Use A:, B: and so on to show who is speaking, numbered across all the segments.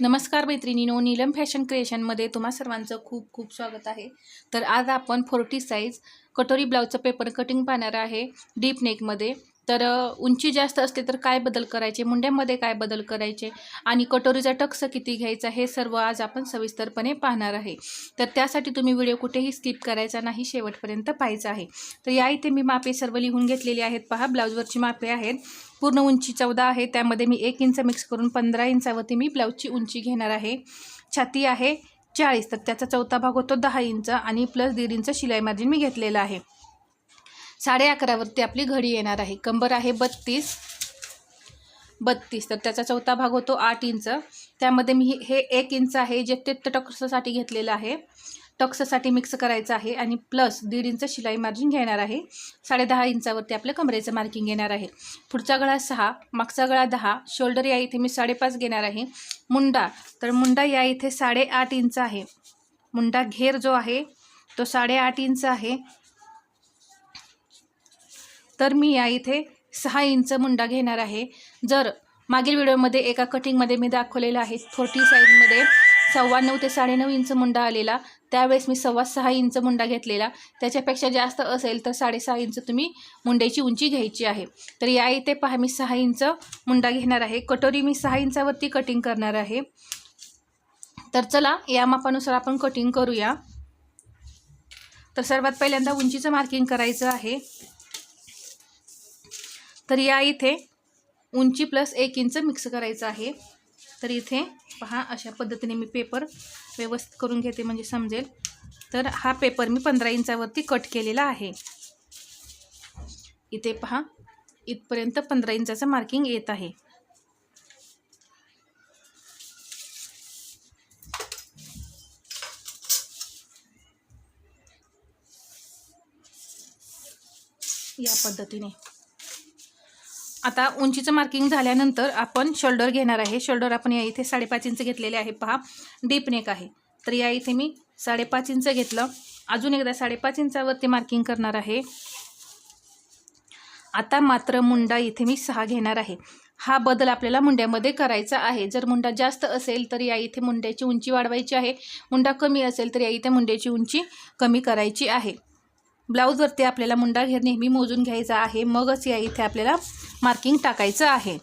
A: नमस्कार मैत्रिणीनो नीलम फॅशन क्रिएशनमध्ये तुम्हा सर्वांचं खूप खूप स्वागत आहे. तर आज आपण फोर्टी साईज कटोरी ब्लाऊजचं पेपर कटिंग पाहणार आहे डीप नेकमध्ये. तर उंची जास्त असते तर काय बदल करायचे? मुंड्यामध्ये काय बदल करायचे? आणि कटोरीचा टक्स किती घ्यायचा? हे सर्व आज आपण सविस्तरपणे पाहणार आहे. तर त्यासाठी तुम्ही व्हिडिओ कुठेही स्किप करायचा नाही शेवटपर्यंत पाहायचा आहे. तर या इथे मी मापे सर्व लिहून घेतलेली आहेत. पहा ब्लाऊजवरची मापे आहेत. पूर्ण उंची चौदा आहे. त्यामध्ये मी एक इंच मिक्स करून पंधरा इंचावरती मी ब्लाऊजची उंची घेणार आहे. छाती आहे चाळीस. तर त्याचा चौथा भाग होतो दहा इंच आणि प्लस दीड इंच शिलाई मार्जिन मी घेतलेलं आहे. साडे अकरावरती आपली घडी येणार आहे. कंबर आहे बत्तीस. बत्तीस. तर त्याचा चौथा भाग होतो आठ इंच. त्यामध्ये मी हे- एक इंच आहे जे ते टक्ससाठी घेतलेलं आहे. टक्ससाठी मिक्स करायचं आहे आणि प्लस दीड इंच शिलाई मार्जिन घेणार आहे. साडे दहा इंचावरती आपल्या कमरेचं मार्किंग येणार आहे. पुढचा गळा सहा मागचा गळा दहा शोल्डर या इथे मी साडेपाच घेणार आहे. मुंडा. तर मुंडा या इथे साडेआठ इंच आहे. मुंडा घेर जो आहे तो साडेआठ इंच आहे. तर मी या इथे सहा इंच मुंडा घेणार आहे. जर मागील व्हिडिओमध्ये एका कटिंगमध्ये मी दाखवलेलं आहे फोर्टी साईजमध्ये सव्वा नऊ ते साडेनऊ इंच मुंडा आलेला त्यावेळेस मी सव्वा सहा इंच मुंडा घेतलेला. त्याच्यापेक्षा जास्त असेल तर साडेसहा इंच तुम्ही मुंड्याची उंची घ्यायची आहे. तर या इथे पहा मी सहा इंच मुंडा घेणार आहे. कटोरी मी सहा इंचावरती कटिंग करणार आहे. तर चला या मापानुसार आपण कटिंग करूया. तर सर्वात पहिल्यांदा उंचीचं मार्किंग करायचं आहे. तर या इथे उंची प्लस एक इंच मिक्स करायचं आहे. तर इथे पहा अशा पद्धतीने मी पेपर व्यवस्थित करून घेते म्हणजे समजेल. तर हा पेपर मी पंधरा इंचावरती कट केलेला आहे. इथे पहा इथपर्यंत पंधरा इंचाचं मार्किंग येत आहे. या पद्धतीने. आता उंचीचं मार्किंग झाल्यानंतर आपण शोल्डर घेणार आहे. शोल्डर आपण या इथे साडेपाच इंच घेतलेले आहे. पहा डीप नेक आहे. तर या इथे मी साडेपाच इंच घेतलं. अजून एकदा साडेपाच इंचावरती मार्किंग करणार आहे. आता मात्र मुंडा इथे मी सहा घेणार आहे. हा बदल आपल्याला मुंड्यामध्ये करायचा आहे. जर मुंडा जास्त असेल तर या इथे मुंड्याची उंची वाढवायची आहे. मुंडा कमी असेल तर या इथे मुंड्याची उंची कमी करायची आहे. ब्लाऊजवरती आपल्याला मुंडा घेर नेहमी मोजून घ्यायचा आहे. मगच या इथे आपल्याला मार्किंग टाकायचं आहे.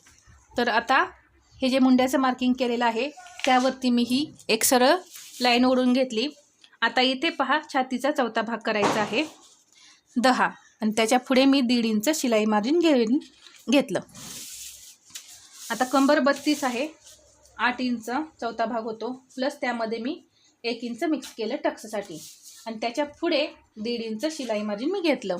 A: तर आता हे जे मुंड्याचं मार्किंग केलेलं आहे त्यावरती मी ही एक सरळ लाईन ओढून घेतली. आता इथे पहा छातीचा चौथा भाग करायचा आहे. दहा. आणि त्याच्या पुढे मी दीड इंच शिलाई मार्जिन घेऊन घेतलं. आता कंबर बत्तीस आहे. आठ इंच चौथा भाग होतो. प्लस त्यामध्ये मी एक इंच मिक्स केलं टक्ससाठी. आणि त्याच्या पुढे दीड इंच शिलाई मार्जिन मी घेतलं.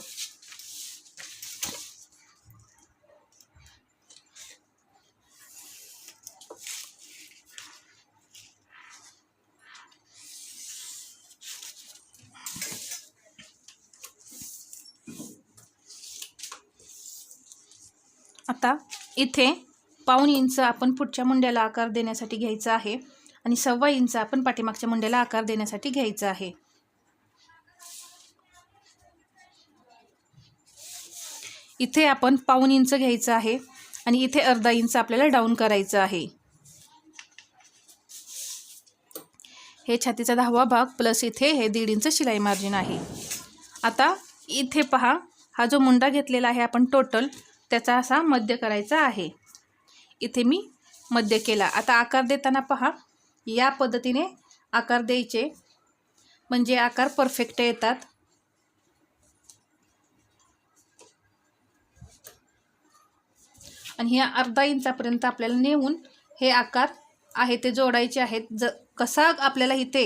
A: आता इथे पाऊण इंच आपण पुढच्या मुंड्याला आकार देण्यासाठी घ्यायचा आहे आणि सव्वा इंच आपण पाठीमागच्या मुंड्याला आकार देण्यासाठी घ्यायचा आहे. इथे आपण पाऊण इंच घ्यायचं आहे आणि इथे अर्धा इंच आपल्याला डाऊन करायचं आहे. हे छातीचा दहावा भाग प्लस इथे हे दीड इंच शिलाई मार्जिन आहे. आता इथे पहा हा जो मुंडा घेतलेला आहे आपण टोटल त्याचा असा मध्य करायचा आहे. इथे मी मध्य केला. आता आकार देताना पहा या पद्धतीने आकार द्यायचे. म्हणजे आकार परफेक्ट येतात. आणि हे अर्धा इंचापर्यंत आपल्याला नेऊन हे आकार आहे ते जोडायचे आहेत. ज कसा आपल्याला इथे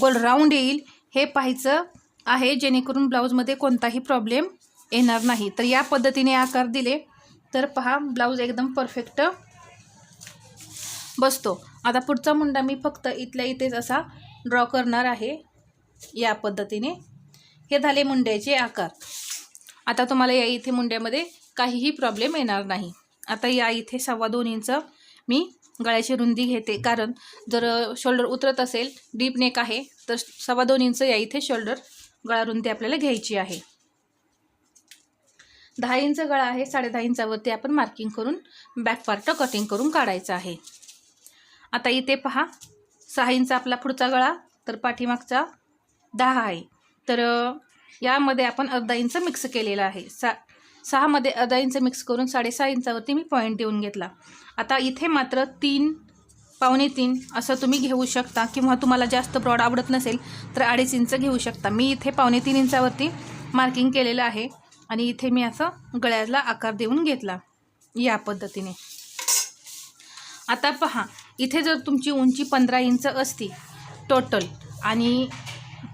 A: गोल राऊंड येईल हे पाहायचं आहे जेणेकरून ब्लाऊजमध्ये कोणताही प्रॉब्लेम येणार नाही. तर या पद्धतीने आकार दिले तर पहा ब्लाऊज एकदम परफेक्ट बसतो. आता पुढचा मुंडा मी फक्त इथल्या इथेच असा ड्रॉ करणार आहे या पद्धतीने. हे झाले मुंड्याचे आकार. आता तुम्हाला या इथे मुंड्यामध्ये काहीही प्रॉब्लेम येणार नाही. आता या इथे सव्वा दोन इंच मी गळ्याची रुंदी घेते. कारण जर शोल्डर उतरत असेल डीप नेक आहे तर सव्वा दोन इंच या इथे शोल्डर गळा रुंदी आपल्याला घ्यायची आहे. दहा इंच गळा आहे साडेदहा इंचावरती आपण मार्किंग करून बॅक पार्ट कटिंग करून काढायचं आहे. आता इथे पहा सहा इंच आपला पुढचा गळा तर पाठीमागचा दहा आहे. तर यामध्ये आपण अर्धा इंच मिक्स केलेला आहे. सा सहामध्ये अर्धा इंच मिक्स करून साडेसहा इंचावरती मी पॉईंट देऊन घेतला. आता इथे मात्र तीन पावणे तीन असं तुम्ही घेऊ शकता किंवा तुम्हाला जास्त ब्रॉड आवडत नसेल तर अडीच इंच घेऊ शकता. मी इथे पावणे तीन इंचावरती मार्किंग केलेलं आहे आणि इथे मी असं गळ्याला आकार देऊन घेतला या पद्धतीने. आता पहा इथे जर तुमची उंची पंधरा इंच असती टोटल आणि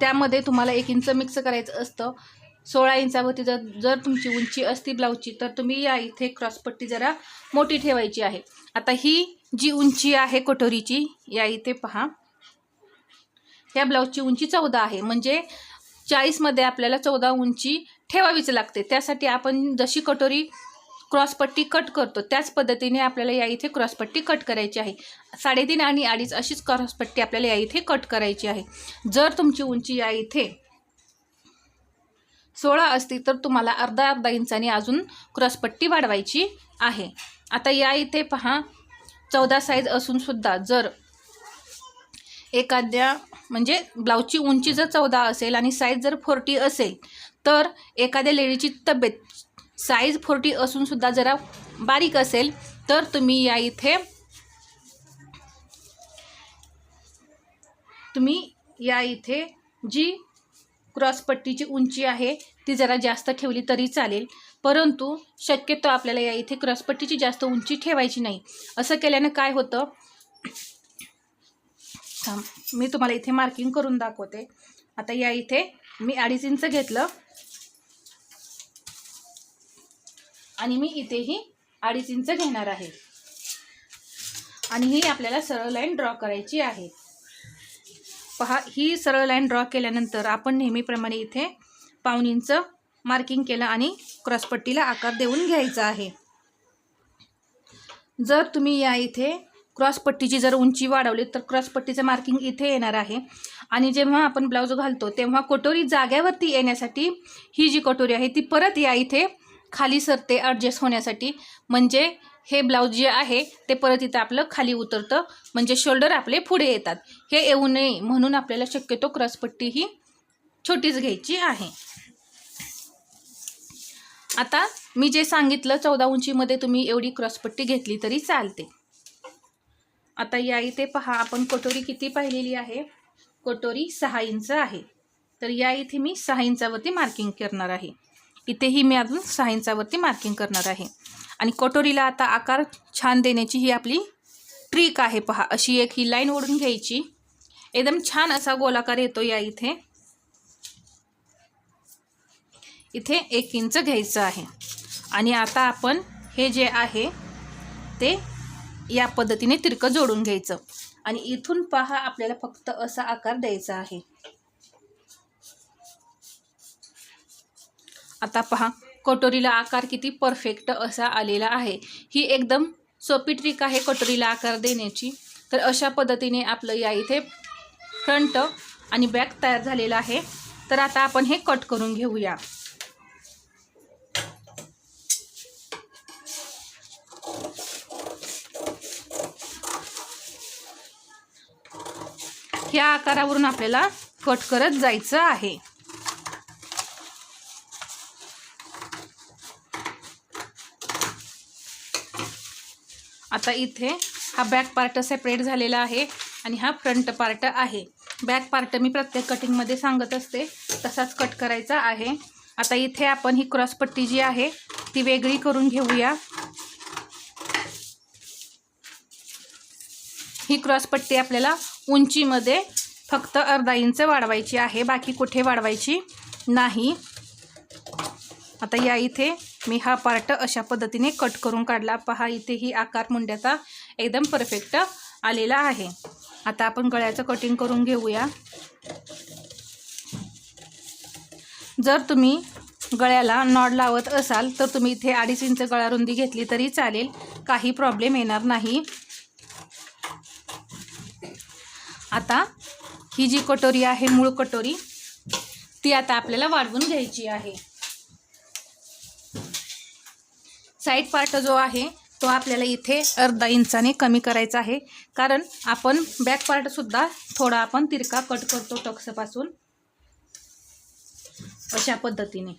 A: त्यामध्ये तुम्हाला एक इंच मिक्स करायचं असतं सोळा इंचावरती जर जर तुमची उंची असती ब्लाऊजची तर तुम्ही या इथे क्रॉसपट्टी जरा मोठी ठेवायची आहे. आता ही जी उंची आहे कटोरीची या इथे पहा. या ब्लाऊजची उंची चौदा आहे. म्हणजे चाळीसमध्ये आपल्याला चौदा उंची ठेवावीच लागते. त्यासाठी आपण जशी कटोरी क्रॉसपट्टी कट करतो त्याच पद्धतीने आपल्याला या इथे क्रॉसपट्टी कट करायची आहे. साडेतीन आणि अडीच अशीच क्रॉसपट्टी आपल्याला या इथे कट करायची आहे. जर तुमची उंची या इथे सोळा असतील तर तुम्हाला अर्धा अर्धा इंचाने अजून क्रॉसपट्टी वाढवायची आहे. आता या इथे पहा चौदा साईज असूनसुद्धा जर एखाद्या म्हणजे ब्लाऊजची उंची जर चौदा असेल आणि साईज जर फोर्टी असेल तर एखाद्या लेडीची तब्येत साईज फोर्टी असूनसुद्धा जरा बारीक असेल तर तुम्ही या इथे तुम्ही या इथे जी क्रॉसपट्टीची उंची आहे ती जरा जास्त ठेवली तरी चालेल. परंतु शक्यतो आपल्याला या इथे क्रॉसपट्टीची जास्त उंची ठेवायची नाही. असं केल्यानं काय होतं? थांब मी तुम्हाला इथे मार्किंग करून दाखवते. आता या इथे मी अडीच इंच घेतलं. आणि मी इथेही अडीच इंच घेणार आहे. आणि ही आपल्याला सरळ लाईन ड्रॉ करायची आहे. पहा ही सरळ लाईन ड्रॉ केल्यानंतर आपण नेहमीप्रमाणे इथे पाहुणींचं इंच मार्किंग केलं आणि क्रॉसपट्टीला आकार देऊन घ्यायचा आहे. जर तुम्ही या इथे क्रॉसपट्टीची जर उंची वाढवली तर क्रॉसपट्टीचं मार्किंग इथे येणार आहे. आणि जेव्हा आपण ब्लाऊज घालतो तेव्हा कटोरी जाग्यावरती येण्यासाठी ही जी कटोरी आहे ती परत या इथे खाली सरते ॲडजस्ट होण्यासाठी. म्हणजे हे ब्लाऊज जे आहे ते परत इथं आपलं खाली उतरतं. म्हणजे शोल्डर आपले पुढे येतात. हे येऊ नये म्हणून आपल्याला शक्यतो क्रॉसपट्टी ही छोटीच घ्यायची आहे. आता मी जे सांगितलं चौदा उंचीमध्ये तुम्ही एवढी क्रॉसपट्टी घेतली तरी चालते. आता या इथे पहा आपण कटोरी किती पाहिलेली आहे? कटोरी सहा इंच आहे. तर या इथे मी सहा इंचावरती मार्किंग करणार आहे. इथेही मी अजून सहा इंचावरती मार्किंग करणार आहे. आणि कटोरीला आता आकार छान देण्याची ही आपली ट्रिक आहे पहा. अशी एक ही लाईन ओढून घ्यायची. एकदम छान असा गोलाकार येतो या इथे. इथे एक इंच घ्यायचं आहे. आणि आता आपण हे जे आहे ते या पद्धतीने तिरकं जोडून घ्यायचं. आणि इथून पहा आपल्याला फक्त असा आकार द्यायचा आहे. आता पहा कटोरीला आकार किती परफेक्ट असा आलेला आहे. ही एकदम सोपी ट्रिक आहे कटोरीला आकार देण्याची. तर अशा पद्धतीने आपलं या इथे फ्रंट आणि बॅक तयार झालेला आहे. तर आता आपण हे कट करून घेऊया. ह्या आकारावरून आपल्याला कट करत जायचं आहे. आता इथे हा बॅक पार्ट सेपरेट झालेला आहे आणि हा फ्रंट पार्ट आहे. बॅक पार्ट मी प्रत्येक कटिंगमध्ये सांगत असते तसाच कट करायचा आहे. आता इथे आपण ही क्रॉसपट्टी जी आहे ती वेगळी करून घेऊया. ही क्रॉसपट्टी आपल्याला उंचीमध्ये फक्त अर्धा इंच वाढवायची आहे बाकी कुठे वाढवायची नाही. आता या इथे मी हा पार्ट अशा पद्धतीने कट करून काढला. पहा इथे ही आकार मुंड्याचा एकदम परफेक्ट आलेला आहे. आता आपण गळ्याचं कटिंग करून घेऊया. जर तुम्ही गळ्याला नॉड लावत असाल तर तुम्ही इथे अडीच इंच गळा रुंदी घेतली तरी चालेल. काही प्रॉब्लेम येणार नाही. आता ही जी कटोरी आहे मूळ कटोरी ती आता आपल्याला वाढवून घ्यायची आहे. साईड पार्ट जो आहे तो आपल्याला इथे अर्धा इंचाने कमी करायचा आहे. कारण आपण बॅक पार्टसुद्धा थोडा आपण तिरका कट करतो टक्सपासून. अशा पद्धतीने.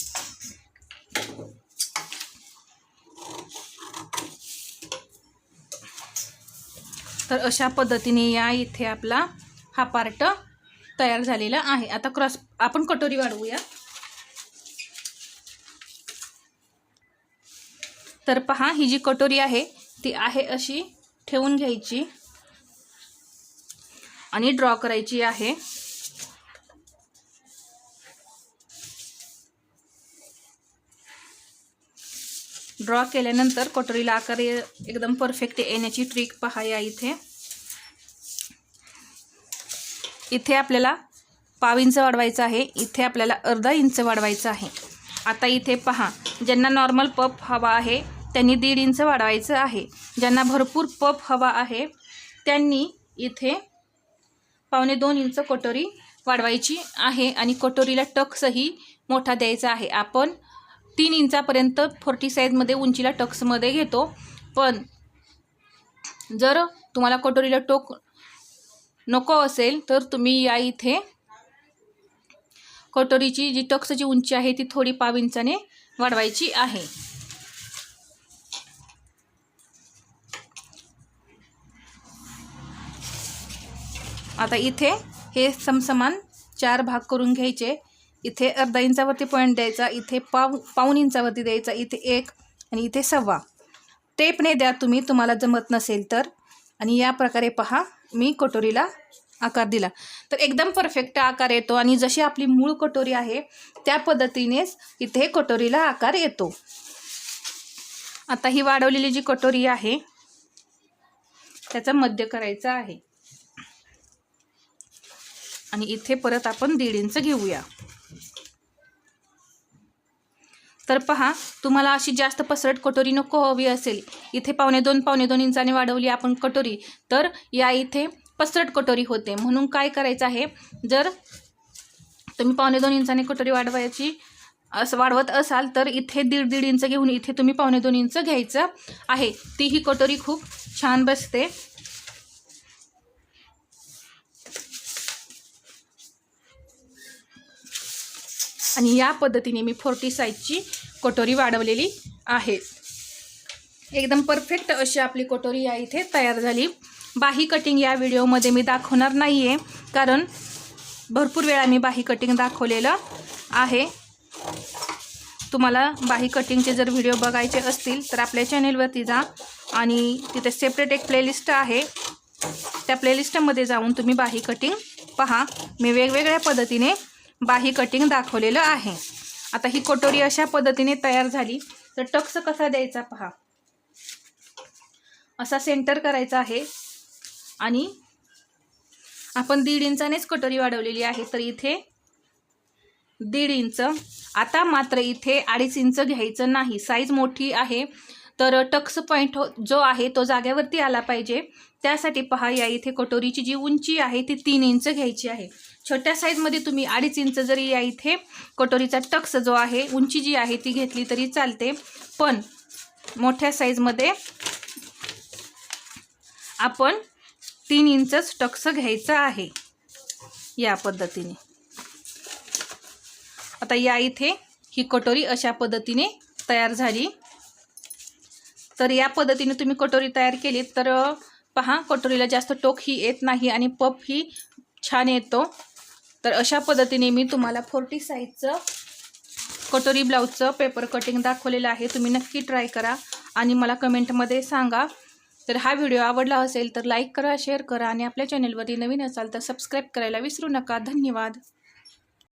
A: तर अशा पद्धतीने या इथे आपला हा पार्ट तयार झालेला आहे. आता क्रॉस आपण कटोरी वाढवूया. तर पहा ही जी कटोरी आहे ती आहे अशी ठेवून घ्यायची. आणि ड्रॉ करायची आहे. ड्रॉ केल्यानंतर कटोरीला आकार एकदम परफेक्ट येण्याची ट्रिक पहा या इथे. इथे आपल्याला पाव इंच वाढवायचं आहे. इथे आपल्याला अर्धा इंच वाढवायचं आहे. आता इथे पहा ज्यांना नॉर्मल पप हवा आहे त्यांनी दीड इंच वाढवायचं आहे. ज्यांना भरपूर पफ हवा आहे त्यांनी इथे पावणे दोन इंच कटोरी वाढवायची आहे आणि कटोरीला टक्सही मोठा द्यायचा आहे. आपण तीन इंचापर्यंत फोर्टी साईजमध्ये उंचीला टक्समध्ये घेतो. पण जर तुम्हाला कटोरीला टोक नको असेल तर तुम्ही या इथे कटोरीची जी टक्सची उंची आहे ती थोडी पाव इंचाने वाढवायची आहे. आता इथे हे समसमान चार भाग करून घ्यायचे. इथे अर्धा इंचावरती पॉईंट द्यायचा इथे पाव पाऊन इंचावरती द्यायचा इथे एक आणि इथे सव्वा. टेपने द्या तुम्ही तुम्हाला जमत नसेल तर. आणि या प्रकारे पहा मी कटोरीला आकार दिला. तर एकदम परफेक्ट आकार येतो आणि जशी आपली मूळ कटोरी आहे त्या पद्धतीनेच इथे कटोरीला आकार येतो. आता ही वाढवलेली जी कटोरी आहे त्याचा मध्य करायचा आहे. आणि इथे परत आपण दीड इंच घेऊया. तर पहा तुम्हाला अशी जास्त पसरट कटोरी नको हवी असेल. इथे पावणे दोन पावणे दोन इंचाने वाढवली आपण कटोरी. तर या इथे पसरट कटोरी होते. म्हणून काय करायचं आहे जर तुम्ही पावणे दोन इंचाने कटोरी वाढवायची असं वाढवत असाल तर इथे दीड दीड इंच घेऊन इथे तुम्ही पावणे दोन इंच घ्यायचं आहे. ती ही कटोरी खूप छान बसते. आणि या पद्धतीने मी फोर्टी साईजची कटोरी वाढवलेली आहे. एकदम परफेक्ट अशी आपली कटोरी या इथे तयार झाली. बाही कटिंग या व्हिडिओमध्ये मी दाखवणार नाही आहे कारण भरपूर वेळा मी बाही कटिंग दाखवलेलं आहे. तुम्हाला बाही कटिंगचे जर व्हिडिओ बघायचे असतील तर आपल्या चॅनेलवरती जा आणि तिथे सेपरेट एक प्लेलिस्ट आहे. त्या प्लेलिस्टमध्ये जाऊन तुम्ही बाही कटिंग पहा. मी वेगवेगळ्या पद्धतीने बाही कटिंग दाखवलेलं आहे. आता ही कटोरी अशा पद्धतीने तयार झाली. तर टक्स कसा द्यायचा पहा. असा सेंटर करायचा आहे. आणि आपण दीड इंचानेच कटोरी वाढवलेली आहे. तर इथे दीड इंच. आता मात्र इथे अडीच इंच घ्यायचं नाही. साईज मोठी आहे. तर टक्स पॉईंट हो- जो आहे तो जाग्यावरती आला पाहिजे. त्यासाठी पहा या इथे कटोरीची जी उंची आहे ती तीन इंच घ्यायची आहे. छोट्या साईजमध्ये तुम्ही अडीच इंच जरी या इथे कटोरीचा टक्स जो आहे उंची जी आहे ती घेतली तरी चालते. पण मोठ्या साईजमध्ये आपण तीन इंचच टक्स घ्यायचं आहे या पद्धतीने. आता या इथे ही कटोरी अशा पद्धतीने तयार झाली. तर या पद्धतीने तुम्ही कटोरी तयार केली तर पहा कटोरीला जास्त टोक ही येत नाही आणि पप ही छान येतो. तर अशा पद्धतीने मी तुम्हाला फोर्टी साईजचं कटोरी ब्लाऊजचं पेपर कटिंग दाखवलेलं आहे. तुम्ही नक्की ट्राय करा आणि मला कमेंटमध्ये सांगा. तर हा व्हिडिओ आवडला असेल तर लाईक करा शेअर करा आणि आपल्या चॅनेलवरती नवीन असाल तर सबस्क्राईब करायला विसरू नका. धन्यवाद.